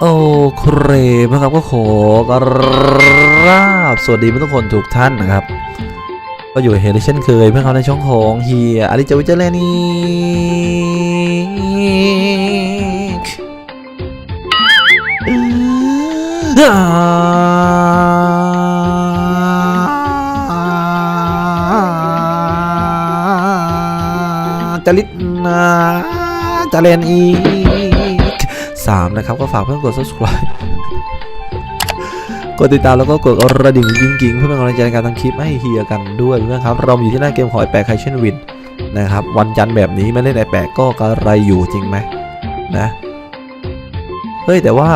โอเคนะครับก็ขอกราบสวัสดีทุกคนทุกท่านนะครับ ก็อยู่เฮลิเช่นเคยเพื่อนเขาในช่องของเฮียอาริจาวิจเลนีจริตนาจะเลนอี กสามนะครับ ก็ฝากเพื่อนกด subscribe กดติดตามแล้วก็กดกระดิ่งกิ้งๆเพื่อเป็นกำลังใจในการทำคลิปให้เฮียกันด้วยเพื่อนครับ เราอยู่ที่หน้าเกมขอยแปลกใครเช่นวินนะครับ วันจันทร์แบบนี้ไม่เล่นไอแปลกก็กระไรอยู่จริงไหมนะเฮ้ยแต่ว่า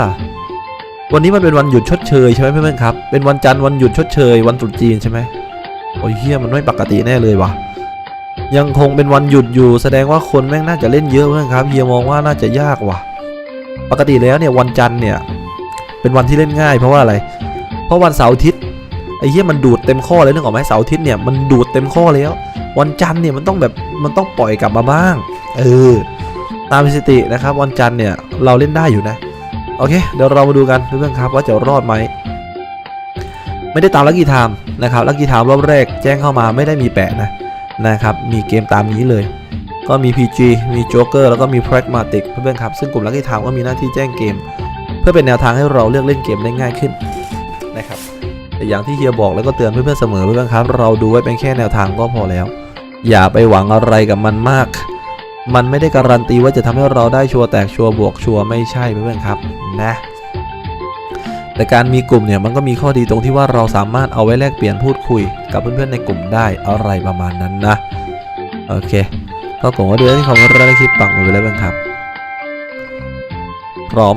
วันนี้มันเป็นวันหยุดชดเชยใช่ไหมเพื่อนๆครับ เป็นวันจันทร์วันหยุดชดเชย วันตรุษจีนใช่ไหมโอ้ยเฮียมันไม่ปกติแน่เลยว่ะยังคงเป็นวันหยุดอยู่ แสดงว่าคนแม่งน่าจะเล่นเยอะเพื่อนครับเฮียมองว่าน่าจะยากว่ะ ปกติแล้วเนี่ยวันจันทร์เนี่ยเป็นวันที่เล่นง่ายเพราะว่าอะไร เพราะวันเสาร์อาทิตย์ไอ้เหี้ยมันดูดเต็มข้อเลยนึกออกไหมเสาร์อาทิตย์เนี่ยมันดูดเต็มข้อแล้ว วันจันทร์เนี่ยมันต้องแบบมันต้องปล่อยกลับมาบ้างเออตามสตินะครับ วันจันทร์เนี่ยเราเล่นได้อยู่นะโอเค เดี๋ยวเรามาดูกันเพื่อนๆครับว่าจะรอดไหมไม่ได้ตามลักกี้ไทม์นะครับลักกี้ไทม์รอบแรกแจ้งเข้ามาไม่ได้มีแปะนะนะครับ มีเกมตามนี้เลย ก็มี PG มีโจ๊กเกอร์แล้วก็มี Pragmatic เพื่อนๆครับ ซึ่งกลุ่มลักกี้ไทม์ก็มีหน้าที่แจ้งเกม เพื่อเป็นแนวทางให้เราเลือกเล่นเกมได้ง่ายขึ้นนะครับแต่อย่างที่เฮียบอกแล้วก็เตือนเพื่อนๆเสมอเพื่อนๆครับ เราดูไว้เป็นแค่แนวทางก็พอแล้ว อย่าไปหวังอะไรกับมันมาก มันไม่ได้การันตีว่าจะทำให้เราได้ชัวร์แตกชัวร์บวกชัวร์ไม่ใช่เพื่อนๆครับนะแต่การมีกลุ่มเนี่ยมันก็มีข้อดีตรงที่ว่าเราสามารถเอาไว้แลกเปลี่ยนพูดคุยกับเพื่อนๆในกลุ่มได้อะไรประมาณนั้นนะโอเค ก็ผมว่าเดือนที่ของเราได้คลิปปักหมดไปแล้วบ้างครับ พร้อม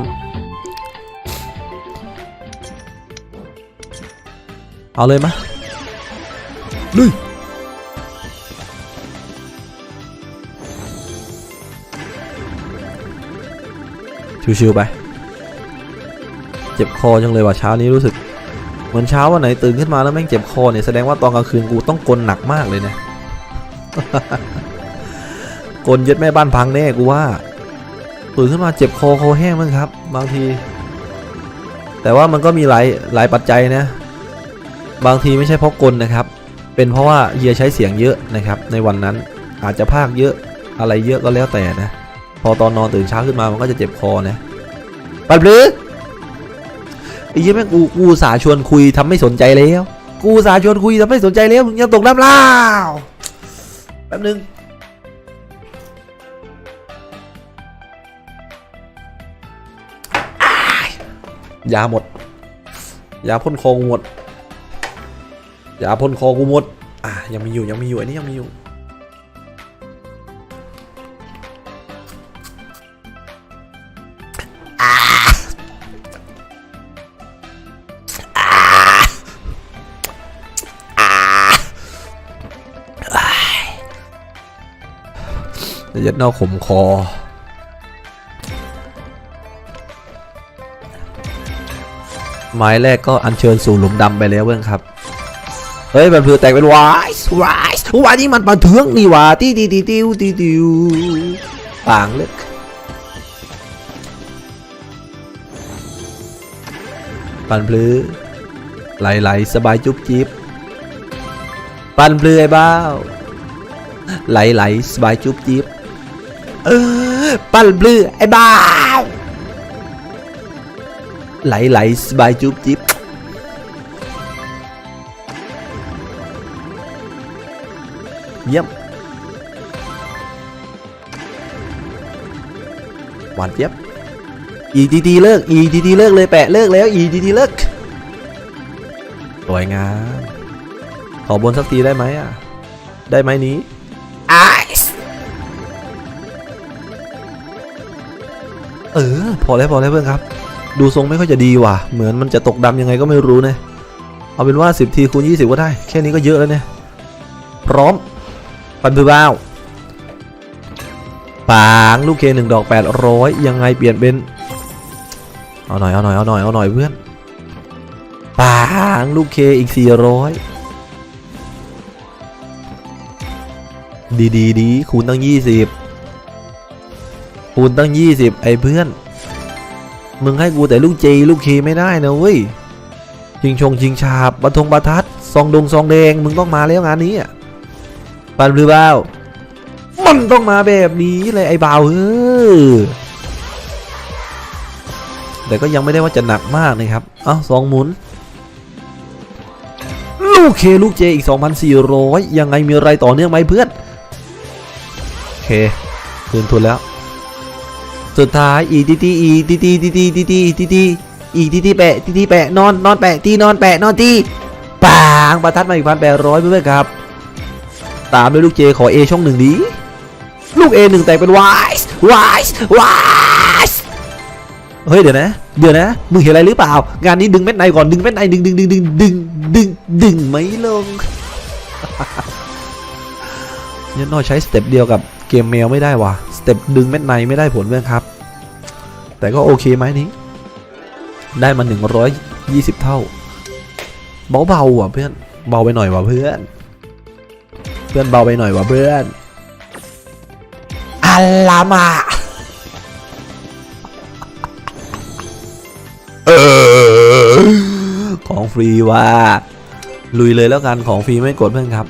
เอาเลยมะลุยชิวๆไป เจ็บคอจังเลยว่ะเช้านี้รู้สึกเหมือนเช้าวันไหนตื่นขึ้นมาแล้วแม่งเจ็บคอเนี่ยแสดงว่าตอนกลางคืนกูต้องกลนหนักมากเลยเนี่ย กลย็ดแม่บ้านพังแน่กูว่าตื่นขึ้นมาเจ็บคอคอแห้งมั้งครับ บางที แต่ว่ามันก็มีหลายหลายปัจจัยนะ บางทีไม่ใช่เพราะกลนะครับ เป็นเพราะว่าเฮียใช้เสียงเยอะนะครับ ในวันนั้นอาจจะพากเยอะอะไรเยอะก็แล้วแต่นะ พอตอนนอนตื่นเช้าขึ้นมามันก็จะเจ็บคอนะปัดหรือไอ้ยี่แม่งกูกูสาชวนคุยทำไม่สนใจแล้ว กูสาชวนคุยทำไม่สนใจแล้วมึงยังตกน้ำเล่าแป๊บนึง ยาหมด ยาพ่นคอกูหมด ยาพ่นคอกูหมด อะยังมีอยู่ยังมีอยู่อันนี้ยังมีอยู่จะยัดเน่าขมคอ ไม้แรกก็อัญเชิญสู่หลุมดำไปแล้วเพื่อนครับเฮ้ยมันเผือแตกเป็นวายส์วายส์วายนี่มันปลาเทืองนี่ว่าตีตีตีติวตีติวต่างเล็กปันพลือไหลไหลสบายจุ๊บจิ๊บปันพลือไอ้บ้าไหลไหลสบายจุ๊บจิ๊บเออปันพลือไอ้บ้า ไหลไหลสบายจุ๊บจิ๊บเยี่ยมหวานเจี๊ยบอีทีทีเลิกอีทีทีเลิกเลยแปะเลิกแล้วอีทีทีเลิกสวยงามขอบนสักทีได้ไหมอะ ได้ไหมนี้ไอส์เออ พอแล้วพอแล้วเพื่อนครับ ดูทรงไม่ค่อยจะดีว่ะ เหมือนมันจะตกดำยังไงก็ไม่รู้นะ เอาเป็นว่า 10 ทีคูณ 20 ก็ได้ แค่นี้ก็เยอะแล้วเนี่ย พร้อม ปันพือบ้าวปางลูกเคหนึ่งดอก 800 ยังไงเปลี่ยนเป็น เอาหน่อย เอาหน่อย เอาหน่อย เอาหน่อยเพื่อน ปางลูกเคอีก 400 ดีดีดีคูณตั้ง 20 คูณตั้ง 20 ไอ้เพื่อน มึงให้กูแต่ลูกเจลูกเคไม่ได้นะเว้ยชิงชงชิงชาบบัทงบัทัดซองดงซองแดงมึงต้องมาแล้วงานนี้อะปันหรือเปล่ามันต้องมาแบบนี้เลยไอ้บ่าวเออแต่ก็ยังไม่ได้ว่าจะหนักมากนะครับ เอ้าสองหมุน ลูกเคลูกเจอีก 2,400 ยังไงมีอะไรต่อเนื่องไหมเพื่อน โอเคคืนทุนแล้ว สุดท้ายอีตีตีอีตีตีตีตีตีตีตีตีอีตีตีแปะตีตีแปะนอนนอนแปะตีนอนแปะนอนตีปางประทัดมาอีกพันแปดร้อยเพื่อนครับ ตามด้วยลูกเจขอ A ช่องหนึ่งดีลูก A หนึ่งแตกเป็นวายส์วายส์วายส์เฮ้ยเดี๋ยวนะ เดี๋ยวนะ มึงเห็นอะไรหรือเปล่า งานนี้ดึงเม็ดในก่อนดึงเม็ดในดึงดึงดึงดึงดึงดึงดึงไม่ลงยันนอใช้สเต็ปเดียวกับเกมแมวไม่ได้ว่ะ สเต็ปดึงเม็ดในไม่ได้ผลเพื่อนครับ แต่ก็โอเคไหมนี้ ได้มา 120 เท่า เบาๆว่ะเพื่อน เบาไปหน่อยว่ะเพื่อน เพื่อนเบาไปหน่อยว่ะเพื่อนอัลลามาของฟรีว่ะลุยเลยแล้วกันของฟรีไม่กดเพื่อนครับ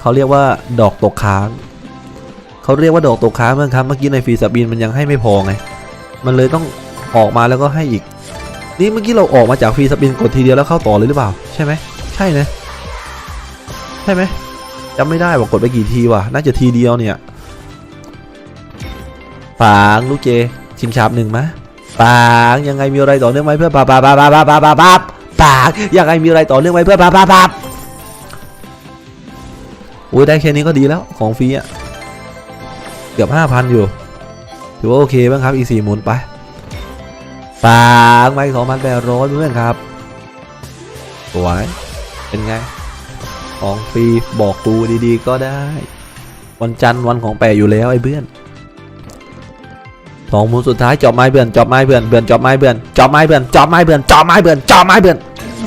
เขาเรียกว่าดอกตกค้าง เขาเรียกว่าดอกตกค้างเพื่อครับเมื่อกี้ในฟรีสปินมันยังให้ไม่พอไง มันเลยต้องออกมาแล้วก็ให้อีก นี่เมื่อกี้เราออกมาจากฟรีสปินกดทีเดียวแล้วเข้าต่อเลยหรือเปล่า ใช่ไหมใช่นะใช่ไหมจำไม่ได้ว่ากดไปกี่ทีวะน่าจะทีเดียวเนี่ยปางลูกเจชิมชาบหนึ่งมะปางยังไงมีอะไรต่อเนื่องไหมเพื่อปาปาปาปาปาปาปาปาปางยังไงมีอะไรต่อเนื่องไหมเพื่อปาปาปาโอ้ยได้แค่นี้ก็ดีแล้วของฟรีอะ เกือบห้าพันอยู่ ถือว่าโอเคบ้างครับอีสี่หมุนไปปางไปสองพันแปดร้อยเพื่อนครับสวยเป็นไง ของฟรีบอกกูดีๆก็ได้ วันจันทร์วันของแปะอยู่แล้วไอ้เพื่อนสองหมุนสุดท้ายจอบไม้เบื่อนจอบไม้เบื่อนเบื่อนจอบไม้เบื่อนจอบไม้เบื่อนจอบไม้เบื่อนจอบไม้เบื่อนจอบไม้เบื่อน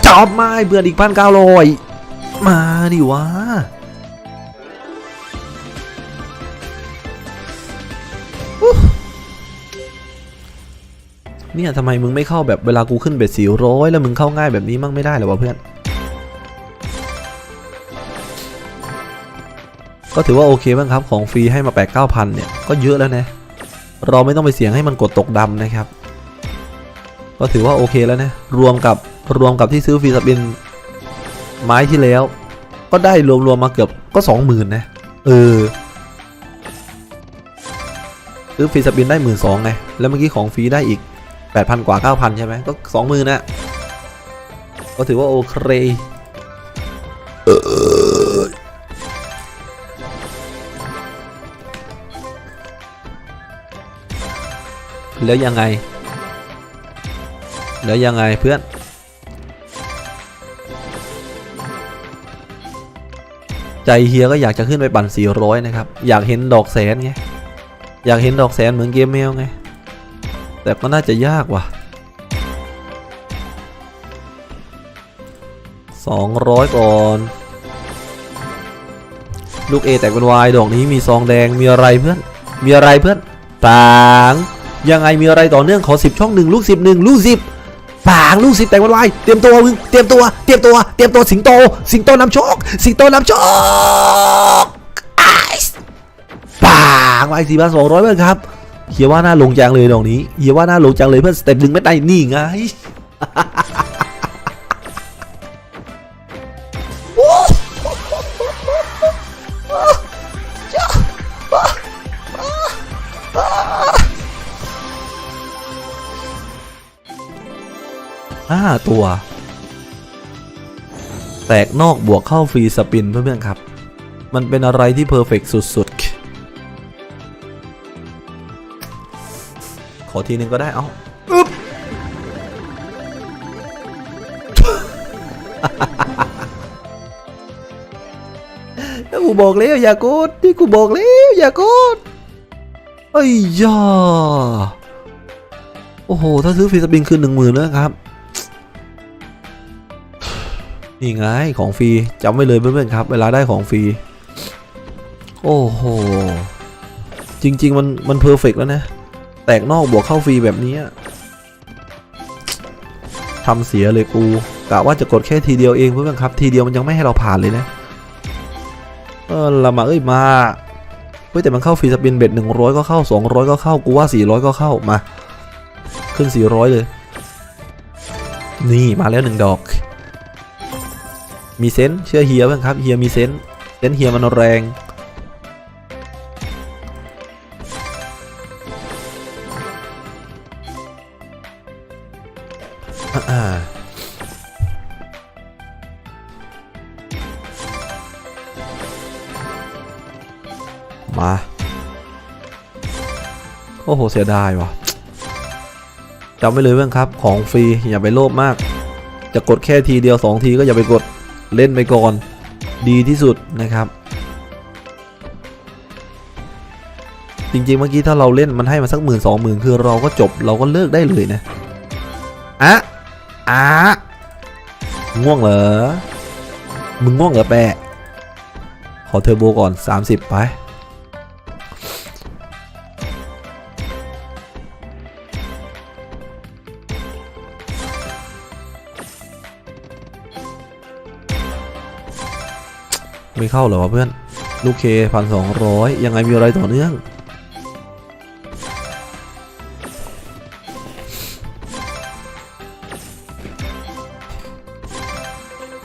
จอบไม้เบื่อนอีกพันเก้าร้อยมาดิวะ เนี่ยทำไมมึงไม่เข้าแบบเวลากูขึ้นเบ็ดสี่ร้อยแล้วมึงเข้าง่ายแบบนี้มั่งไม่ได้เหรอวะเพื่อน ก็ถือว่าโอเคบ้างครับของฟรีให้มาแปดเก้าพันเนี่ยก็เยอะแล้วนะ เราไม่ต้องไปเสี่ยงให้มันกดตกดำนะครับ ก็ถือว่าโอเคแล้วนะ รวมกับรวมกับที่ซื้อฟรีสปินไม้ที่แล้ว ก็ได้รวมๆมาเกือบก็สองหมื่นนะ เออ ซื้อฟรีสปินได้หมื่นสองไง แล้วเมื่อกี้ของฟรีได้อีกแปดพันกว่าเก้าพันใช่ไหมก็สองหมื่นนะก็ถือว่าโอเคแล้วยังไง แล้วยังไงเพื่อน ใจเฮียก็อยากจะขึ้นไปปั่น 400 นะครับ อยากเห็นดอกแสนไง อยากเห็นดอกแสนเหมือนเกมแมวไง แต่ก็น่าจะยากว่ะ 200 ก่อน ลูกเอแตกเป็นวายดอกนี้มีซองแดงมีอะไรเพื่อน มีอะไรเพื่อนต่างยังไงมีอะไรต่อเนื่องขอสิบช่องหนึ่งลูกสิบหนึ่งลูกสิบปางลูกสิบแต่งวันวายเตรียมตัวมึงเตรียมตัวเตรียมตัวเตรียมตัวสิงโต สิงโตนำโชค สิงโตนำโชคไอซ์ ปางวายสี่พันสองร้อยเพื่อนครับเฮียว่าน่าลงจังเลยดอกนี้เฮียว่าน่าลงจังเลยเพื่อนสเต็ปหนึ่งไม่ได้นี่ไงห้าตัว แตกนอกบวกเข้าฟรีสปินเพื่อนๆครับ มันเป็นอะไรที่เพอร์เฟกสุด อทีนึงก็ได้ เอ้าอึ๊บแล้วกูบอกแล้วอย่ากดที่กูบอกแล้วอย่ากดไอ้ยยาโอ้โห ถ้าซื้อฟรีสปินคืนหนึ่งหมื่นนะครับ นี่ไงของฟรีจำไว้เลยเพื่อนๆครับ เวลาได้ของฟรี โอ้โห จริง ๆ มันมันเพอร์เฟกแล้วนะ แตกนอกบวกเข้าฟรีแบบนี้ทำเสียเลยกูกะว่าจะกดแค่ทีเดียวเองเพื่อนครับ ทีเดียวมันยังไม่ให้เราผ่านเลยนะ เออละมาเอ้ยมาเฮ้ยแต่มันเข้าฟรีสปินเบ็ดหนึ่งร้อยก็เข้าสองร้อยก็เข้ากูว่าสี่ร้อยก็เข้ามา ขึ้นสี่ร้อยเลย นี่มาแล้วหนึ่งดอก มีเซนเชื่อเฮียเพื่อนครับเฮียมีเซนเซนเฮียมันแรง เสียดายว่ะจำไว้เลยเพื่อนครับ ของฟรีอย่าไปโลภมาก จะกดแค่ทีเดียว 2 ทีก็อย่าไปกดเล่นไปก่อน ดีที่สุดนะครับ จริงๆเมื่อกี้ถ้าเราเล่นมันให้มาสักหมื่นสองหมื่นคือเราก็จบเราก็เลิกได้เลยนะอะอะง่วงเหรอ มึงง่วงเหรอแปะขอเทอร์โบก่อน 30 ไป ไม่เข้าเหรอวะเพื่อน ลูกเคพันสองร้อยยังไงมีอะไรต่อเนื่อง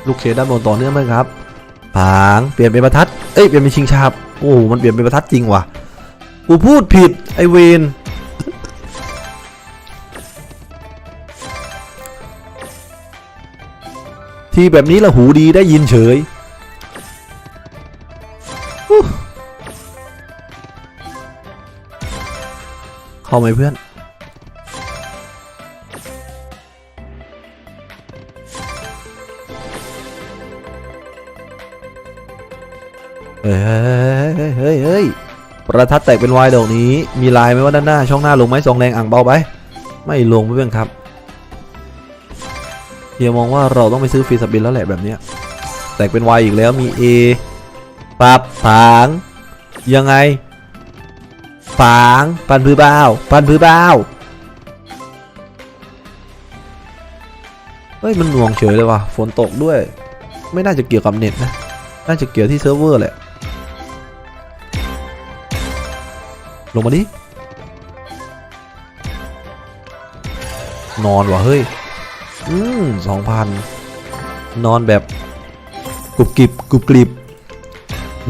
ลูกเคด้านบนต่อเนื่องไหมครับปางเปลี่ยนเป็นประทัด เอ้ยเปลี่ยนเป็นชิงชาบโอ้มันเปลี่ยนเป็นประทัดจริงว่ะ กูพูดผิดไอเวนที่แบบนี้ละหูดีได้ยินเฉย เข้าไหมเพื่อน เฮ้ยเฮ้ยเฮ้ยประทัดแตกเป็นวายดอกนี้ มีลายไหมว่าด้านหน้า ช่องหน้าลงไหมสองแรงอ่างเบาไป ไม่ลงเพื่อนครับเฮียมองว่าเราต้องไปซื้อฟรีสปินแล้วแหละแบบเนี้ยแตกเป็นวายอีกแล้วมี A ปับผาง ยังไง ฝาง ปันพื้นบ้าวปันพื้นบ้าวเฮ้ย มันหน่วงเฉยเลยว่ะ ฝนตกด้วย ไม่น่าจะเกี่ยวกับเน็ตนะ น่าจะเกี่ยวที่เซิร์ฟเวอร์แหละ ลงมาดิ นอนว่ะ เฮ้ย อืมสองพัน นอนแบบกรุบกริบกรุบกริบ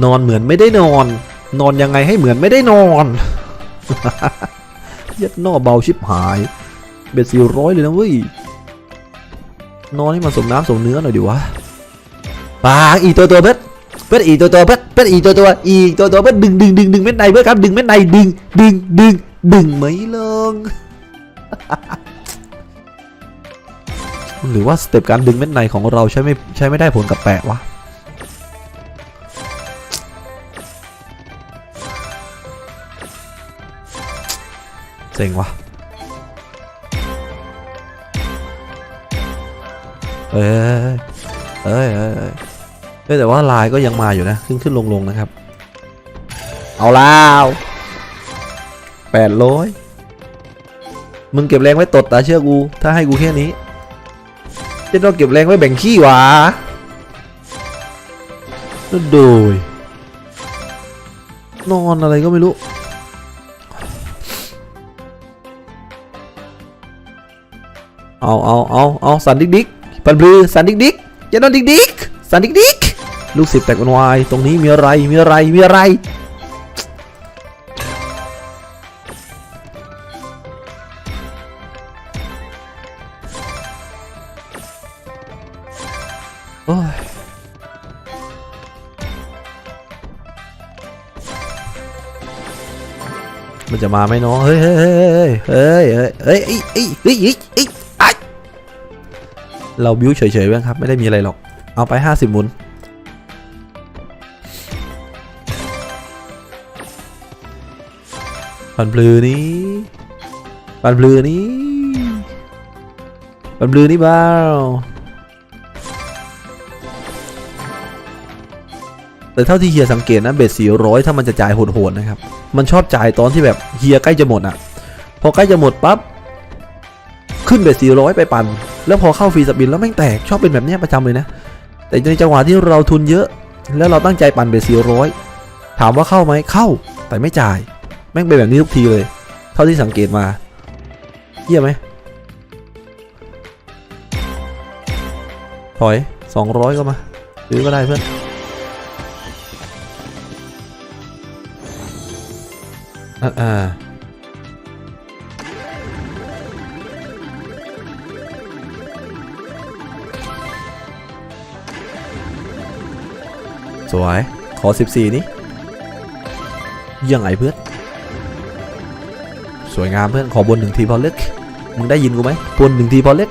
นอนเหมือนไม่ได้นอน นอนยังไงให้เหมือนไม่ได้นอนยัดนอเบาชิบหาย เบ็ดสี่ร้อยเลยนะเว้ย นอนให้มันสมน้ำสมเนื้อหน่อยดิวะปางอีตัวตัวเบ็ดเบ็ดอีตัวตัวเบ็ดเบ็ดอีตัวตัวอีตัวตัวเบ็ดดึงดึงดึงดึงเม็ดในเบ็ดครับดึงเม็ดในดึงดึงดึงดึงไม่ลงหรือว่าสเต็ปการดึงเม็ดในของเราใช้ไม่ใช้ไม่ได้ผลกับแปะวะ เซ็งวะเอ้ยเอ้ยเอ้ยเอ้ยเอ้ยแต่ว่าลายก็ยังมาอยู่นะ ขึ้นขึ้นลงลงนะครับ เอาแล้วแปดร้อยมึงเก็บแรงไว้ตดตาเชื่อกู ถ้าให้กูแค่นี้จะต้องเก็บแรงไว้แบ่งขี้วะแล้วโดยนอนอะไรก็ไม่รู้ เอาเอาเอาเอาสันดิกดิกปันบลือสันดิกดิกอย่าโดนดิกดิกสันดิกดิกลูกศิษย์แตกเป็นวายตรงนี้มีอะไรมีอะไรมีอะไรโอ้ยมันจะมาไหมเนาะเฮ้ยเฮ้ยเฮ้ยเฮ้ยเฮ้ยเฮ้ยเฮ้ยเฮ้ย เราบิ้วเฉยๆเว้ยครับ ไม่ได้มีอะไรหรอก เอาไป 50หมุน ปันบลือนี้ ปันบลือนี้ ปันบลือนี้บ้าแต่เท่าที่เฮียสังเกตนะเบ็ด400ถ้ามันจะจ่ายโหดๆนะครับ มันชอบจ่ายตอนที่แบบเฮียใกล้จะหมดอะ พอใกล้จะหมดปั๊บ ขึ้นเบ็ด400ไปปั่น แล้วพอเข้าฟรีสปินแล้วแม่งแตกชอบเป็นแบบนี้ประจำเลยนะ แต่ในจังหวะที่เราทุนเยอะ แล้วเราตั้งใจปั่นเบ็ด400ถามว่าเข้าไหมเข้าแต่ไม่จ่าย แม่งเป็นแบบนี้ทุกทีเลย เท่าที่สังเกตมาเยี่ยไหมถอย 200 ก็มาซื้อก็ได้เพื่อนอะอ่า สวย ขอ 14 นี้ยังไงเพื่อน สวยงามเพื่อน ขอบนหนึ่งทีพอเล็ก มึงได้ยินกูไหมบนหนึ่งทีพอเล็ก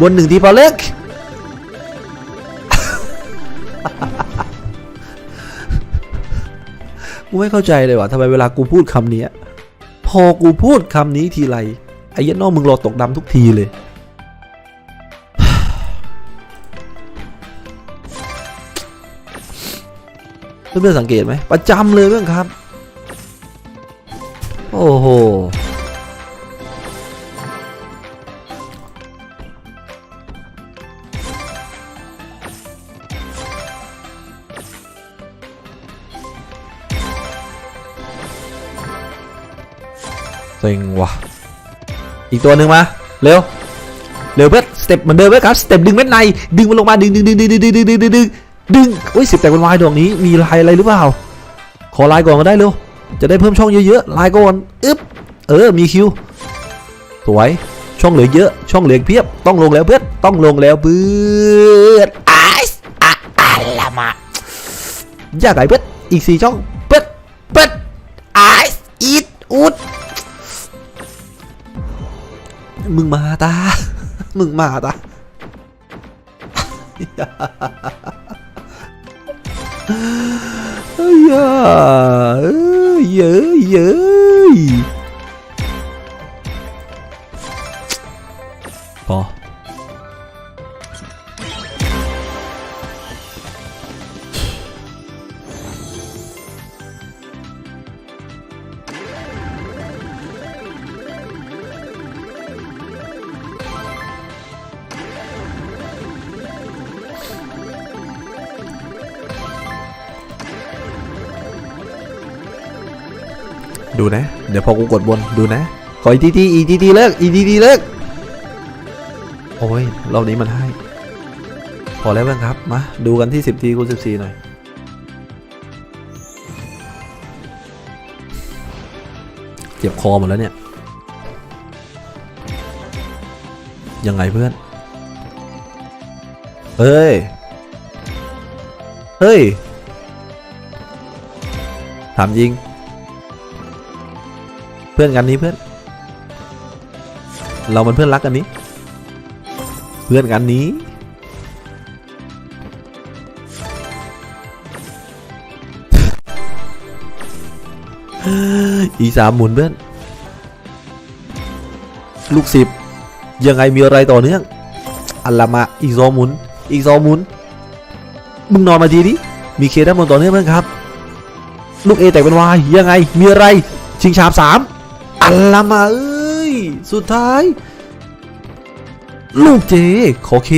บนหนึ่งทีพอเล็ก กูไม่เข้าใจเลยว่ะทำไมเวลากูพูดคำนี้ พอกูพูดคำนี้ทีไร ไอ้เหี้ยันนอกมึงรอตกดำทุกทีเลย เพื่อนๆสังเกตไหมประจำเลยเพื่อนครับ โอ้โหเซ็งว่ะ อีกตัวหนึ่งมา เร็ว เร็วเพื่อนสเต็ปเหมือนเดิมเพื่อนครับ สเต็ปดึงเม็ดใน ดึงมันลงมา ดึงดึงดึงดึงดึงดึงดึง ดึงดึงดึงดึงอุ้ยสิบแต่เป็นวายดอกนี้มีลายอะไรหรือเปล่า ขอลายก่อนก็ได้เร็ว จะได้เพิ่มช่องเยอะๆลายก่อนอึ๊บเออมีคิวสวยช่องเหลือเยอะช่องเหลือเพียบต้องลงแล้วเพื่อนต้องลงแล้วเพื่อนไอซ์อะอะละมาอยากไหนเพื่อนอีกสี่ช่องเพื่อนเพื่อนไอซ์อีทอุดมึงมาตามึงมาตา 哎呀，呀呀！宝、 ดูนะ เดี๋ยวพอกูกดบนดูนะขออีกทีทีอีกทีทีเลิกอีกทีทีเลิกโอ้ยรอบนี้มันให้ พอแล้วเพื่อนครับมาดูกันที่ 10ทีคูณ14 หน่อย เจ็บคอหมดแล้วเนี่ย ยังไงเพื่อน เฮ้ย เฮ้ย ถามจริง พื่อนกันนี้เพื่อน เรามันเพื่อนรักกันนี้ เพื่อนกันนี้ อีสามหมุนเพื่อน ลูกสิบยังไงมีอะไรต่อเนื่อง อัลละมาอีกสองหมุน อีกสองหมุน มึงนอนมาทีดิ มีเคด้านบนต่อเนื่องเพื่อนครับ ลูกเอแตกเป็นวายยังไงมีอะไร ชิงชามสาม อัลละมาเอ้ย สุดท้าย ลูกเจ ขอเค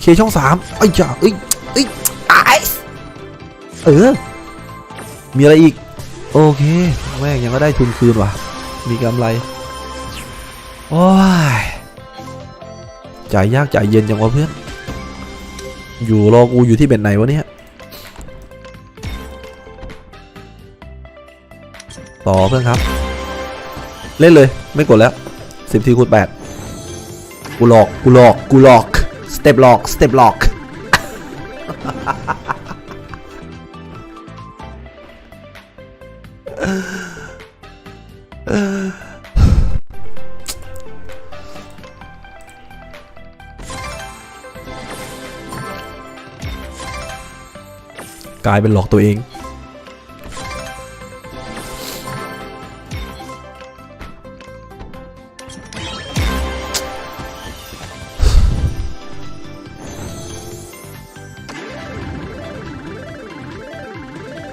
เคช่องสามไอ้จ่าเอ้ยเอ้ยไอซ์เออ มีอะไรอีก โอเค แม่งยังก็ได้ทุนคืนว่ะ มีกำไร โอ้ย จ่ายยากจ่ายเย็นจังวะเพื่อน อยู่รอกูอยู่ที่เบ็ดไหนวะเนี่ยต่อเพื่อนครับ เล่นเลย ไม่กดแล้วสิบทีคูณแปดกูหลอก กูหลอก กูหลอก สเต็ปหลอก สเต็ปหลอก กลายเป็นหลอกตัวเอง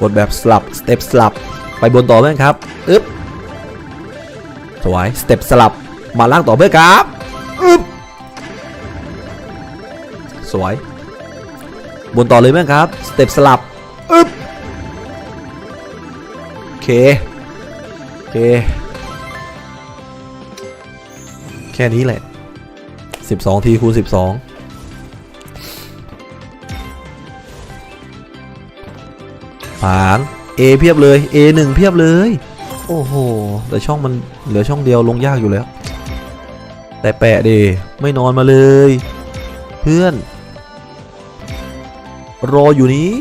กดแบบสลับสเต็ปสลับไปบนต่อไหมครับอึ๊บสวยสเต็ปสลับมาล่างต่อเพื่อนครับอึ๊บสวย บนต่อเลยเพื่อนครับสเต็ปสลับอึ๊บโอเคโอเค แค่นี้แหละ 12 ทีคูณ12 ผาง A เพียบเลย A หนึ่งเพียบเลย โอ้โห แต่ช่องมันเหลือช่องเดียวลงยากอยู่แล้ว แต่แปะดีไม่นอนมาเลย เพื่อน รออยู่นี้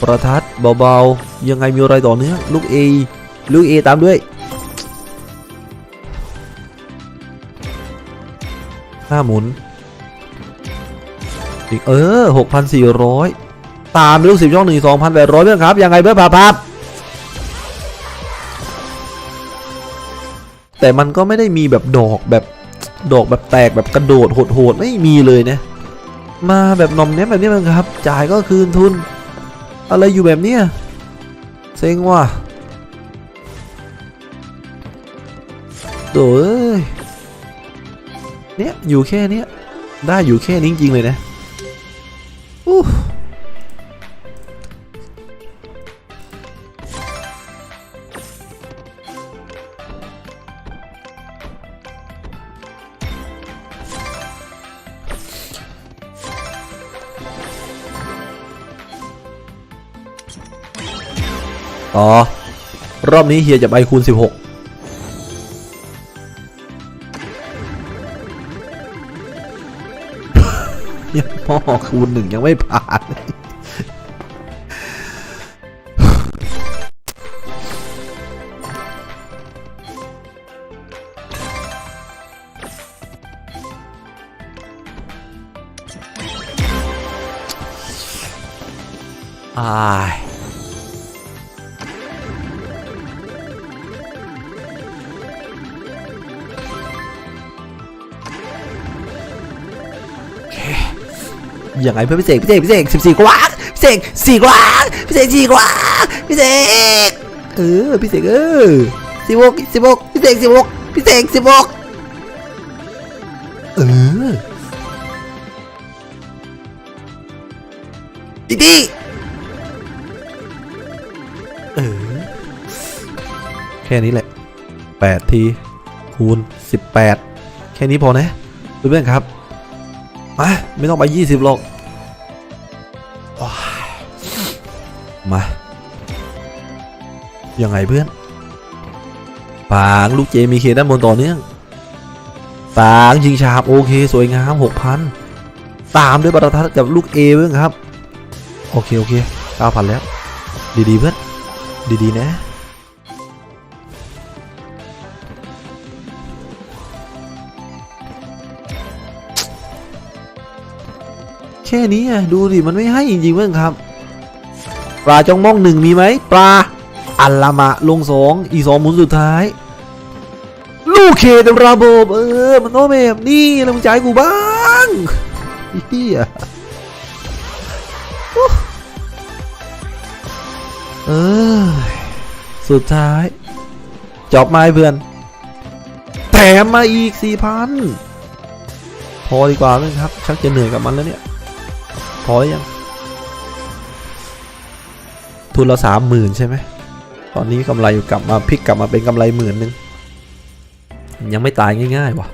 ประทัดเบาๆ ยังไงมีอะไรต่อเนื่องลูก A ลูก A ตามด้วยห้าหมุนอีกเออหกพันสี่ร้อย ตามลูกสิบช่องหนึ่งสองพันแปดร้อยเพื่อนครับ ยังไงเพื่อนพาพับแต่มันก็ไม่ได้มีแบบดอกแบบดอกแบบแตกแบบกระโดดโหดๆไม่มีเลยนะ มาแบบนอมเนี้ยแบบนี้มันครับ จ่ายก็คืนทุน อะไรอยู่แบบเนี้ยเซ็งว่ะโดเอ้ยเนี่ยอยู่แค่เนี้ยได้อยู่แค่นี้จริงๆเลยนะอู้ ต่อรอบนี้เฮียจะไปคูณ 16 ยังพ่อคูณหนึ่งยังไม่ผ่านเลยอา ยังไงเพื่อนพี่เสกพี่เสกพี่เสกสิบสี่กว่าพี่เสกสี่กว่าพี่เสกสี่กว่าพี่เสกเออพี่เสกเออสิบหกสิบหกพี่เสกสิบหกพี่เสกสิบหกเออดีดีเออแค่นี้แหละแปดทีคูณสิบแปดแค่นี้พอนะเพื่อนๆครับ มาไม่ต้องไปยี่สิบหรอกมา ยังไงเพื่อนปางลูกเจมีเคด้านบนต่อเนื่องปางยิงฉาบโอเค สวยงามหกพันตามด้วยประทัดกับลูกเอเพื่อนครับ โอเค โอเคเก้าพันแล้ว ดี ๆ เพื่อน ดี ๆ นะ แค่นี้อะดูดิมันไม่ให้จริงๆเพื่อนครับ ปลาจ้องม่องหนึ่งมีไหมปลาอัลลามะลงสองอีสองหมุนสุดท้าย ลูกเคเต็มระบบเออ มันต้องแบบนี้แล้วมึงจ่ายกูบ้างเฮียโอ้เออสุดท้ายจบไม้เพื่อน แถมมาอีกสี่พันพอดีกว่าเพื่อนครับ ชักจะเหนื่อยกับมันแล้วเนี่ย พออยัง ทุนเราสามหมื่นใช่ไหม ตอนนี้กำไรอยู่กลับมาพลิกกลับมาเป็นกำไรหมื่นหนึ่งยังไม่ตายง่ายๆว่ะ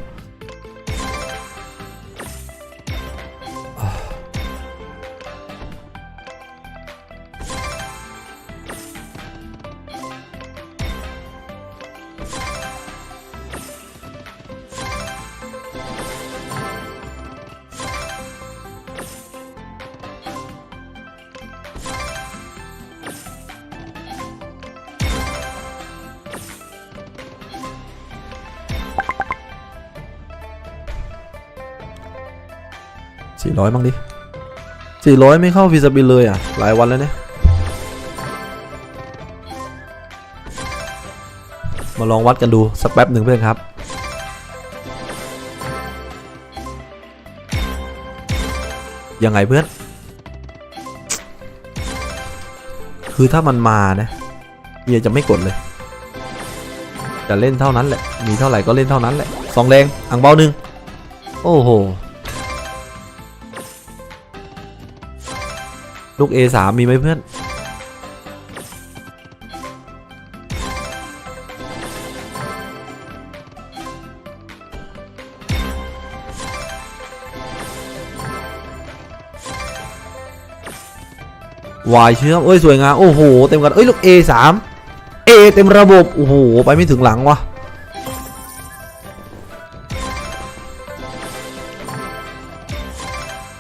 ร้อยบ้างดิสี่ร้อยไม่เข้าฟีซาบิลเลยอะ หลายวันแล้วเนี่ย มาลองวัดกันดู สักแป๊บหนึ่งเพื่อนครับยังไงเพื่อน คือถ้ามันมานะเฮียจะไม่กดเลยจะเล่นเท่านั้นแหละ มีเท่าไหร่ก็เล่นเท่านั้นแหละสองแรงอ่างเบาหนึ่งโอ้โห ลูก A3 มีไหมเพื่อน วายเชื่อมเอ้ย สวยงาม โอ้โห เต็มกัน เอ้ย ลูก A3 A เต็มระบบ โอ้โห ไปไม่ถึงหลังวะ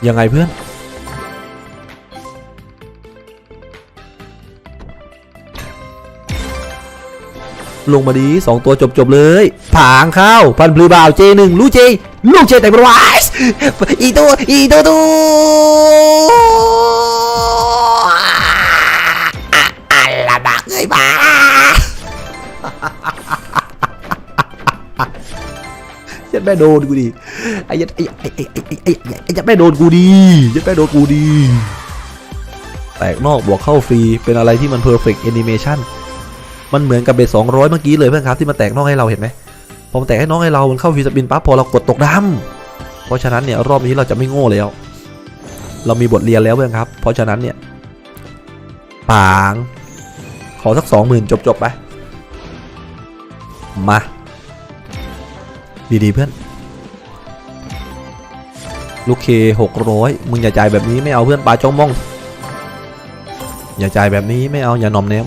ยังไงเพื่อน ลงมาดีสองตัวจบจบๆเลยผางเข้าพันพลือบาวเจหนึ่งลูเจลูกเจแต่งเป็นวายอีตัวอีตัวตัวอะไรบักเอ้ยบ้ายัดแม่โดนกูดิไอ้ยัดไอ้ไอ้ไอ้ไอ้ไอ้ไอ้ยัดแม่โดนกูดียัดแม่โดนกูดีแตกนอกบวกเข้าฟรีเป็นอะไรที่มันเพอร์เฟกต์แอนิเมชั่น มันเหมือนกับเบสสองร้อยเมื่อกี้เลยเพื่อนครับที่มันแตกน้อกให้เราเห็นไหมพอมันแตกให้น้องให้เรามันเข้าฟีสปินปั๊บพอเรากดตกดำเพราะฉะนั้นเนี่ยรอบนี้เราจะไม่โง่แล้ว เรามีบทเรียนแล้วเพื่อนครับ เพราะฉะนั้นเนี่ยปางขอสักสองหมื่นจบจบไป มา ดีๆเพื่อน ลูกเคหกร้อยมึงอย่าจ่ายแบบนี้ไม่เอาเพื่อนปลาจ้องมอง อย่าจ่ายแบบนี้ไม่เอาอย่าหนอมแนม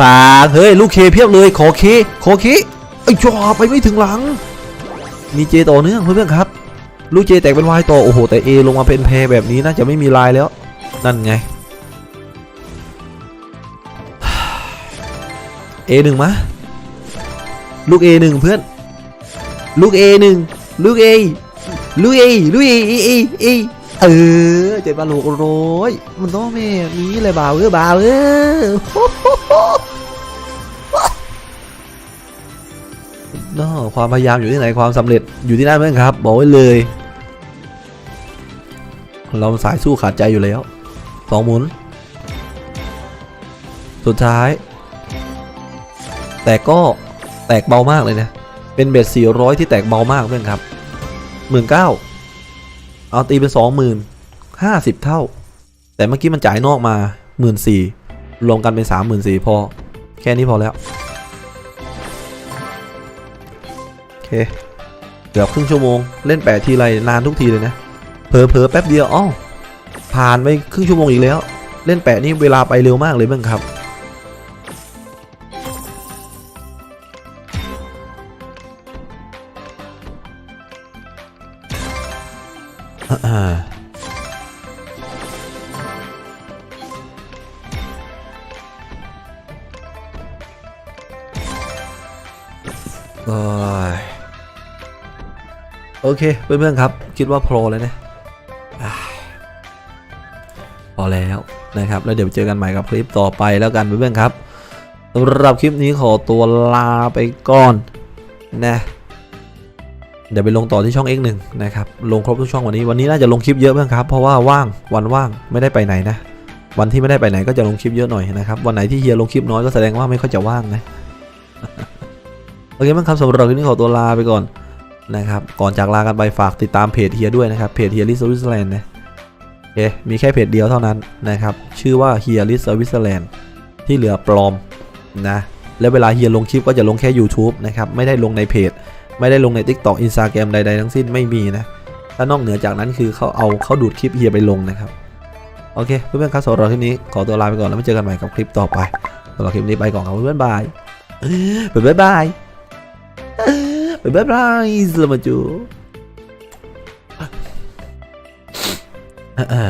ปากเฮ้ยลูกเคเพียบเลยขอเคขอเคไอ้จอไปไม่ถึงหลัง มีเจต่อเนื่องเพื่อนๆครับ ลูกเจแตกเป็นวายต่อโอ้โหแต่เอลงมาเป็นแพรแบบนี้น่าจะไม่มีลายแล้ว นั่นไงเอหนึ่งมะลูกเอหนึ่งเพื่อน ลูกเอหนึ่งลูกเอลูกเอลูกเอเอเอ เออเจ็ดบาทหกร้อยมันต้องแม่นี้เลยบ่าวเออบ่าวเออนาะความพยายามอยู่ที่ไหนความสำเร็จอยู่ที่นั่นเพื่อนครับ บอกไว้เลย เราสายสู้ขาดใจอยู่แล้วสองหมุน สุดท้าย แต่ก็แตกเบามากเลยนะ เป็นเบ็ด400 ที่แตกเบามากเพื่อนครับหมื่นเก้า เอาตีเป็นสองหมื่นห้าสิบเท่า แต่เมื่อกี้มันจ่ายนอกมาหมื่นสี่รวมกันเป็นสามหมื่นสี่พอ แค่นี้พอแล้ว โอเค เกือบครึ่งชั่วโมง เล่นแปดทีไรนานทุกทีเลยนะเผลอๆแป๊บเดียวอ้อผ่านไปครึ่งชั่วโมงอีกแล้ว เล่นแปะนี่เวลาไปเร็วมากเลยเพื่อนครับ โอ้ยโอเคเพื่อนๆครับ คิดว่าโปรเลยนะอ่าพอแล้วนะครับ แล้วเดี๋ยวเจอกันใหม่กับคลิปต่อไปแล้วกันเพื่อนๆครับสำหรับคลิปนี้ขอตัวลาไปก่อนนะ เดี๋ยวไปลงต่อที่ช่อง X1 นะครับลงครบทุกช่องวันนี้วันนี้น่าจะลงคลิปเยอะเพื่อนครับเพราะว่าว่างวันว่างไม่ได้ไปไหนนะ วันที่ไม่ได้ไปไหนก็จะลงคลิปเยอะหน่อยนะครับวันไหนที่เฮียลงคลิปน้อยก็แสดงว่าไม่ค่อยจะว่างนะโอเคเพื่อนครับสำหรับคลิปนี้ขอตัวลาไปก่อนนะครับก่อนจากลากันไปฝากติดตามเพจเฮียด้วยนะครับเพจเฮียลิสวิสแลนด์นะโอเคมีแค่เพจเดียวเท่านั้นนะครับชื่อว่าเฮียลิสวิสแลนด์ที่เหลือปลอมนะและเวลาเฮียลงคลิปก็จะลงแค่ YouTube นะครับไม่ได้ลงในเพจ ไม่ได้ลงใน TikTok Instagram ใดๆทั้งสิ้นไม่มีนะถ้านอกเหนือจากนั้นคือเขาเอาเขาดูดคลิปเฮียไปลงนะครับ โอเค เพื่อนๆครับสำหรับคลิปนี้ขอตัวลาไปก่อนแล้วมาเจอกันใหม่กับคลิปต่อไปสำหรับคลิปนี้ไปก่อนครับเพื่อนๆบายบ๊ายบายบ๊ายบายสลามัจูอ่า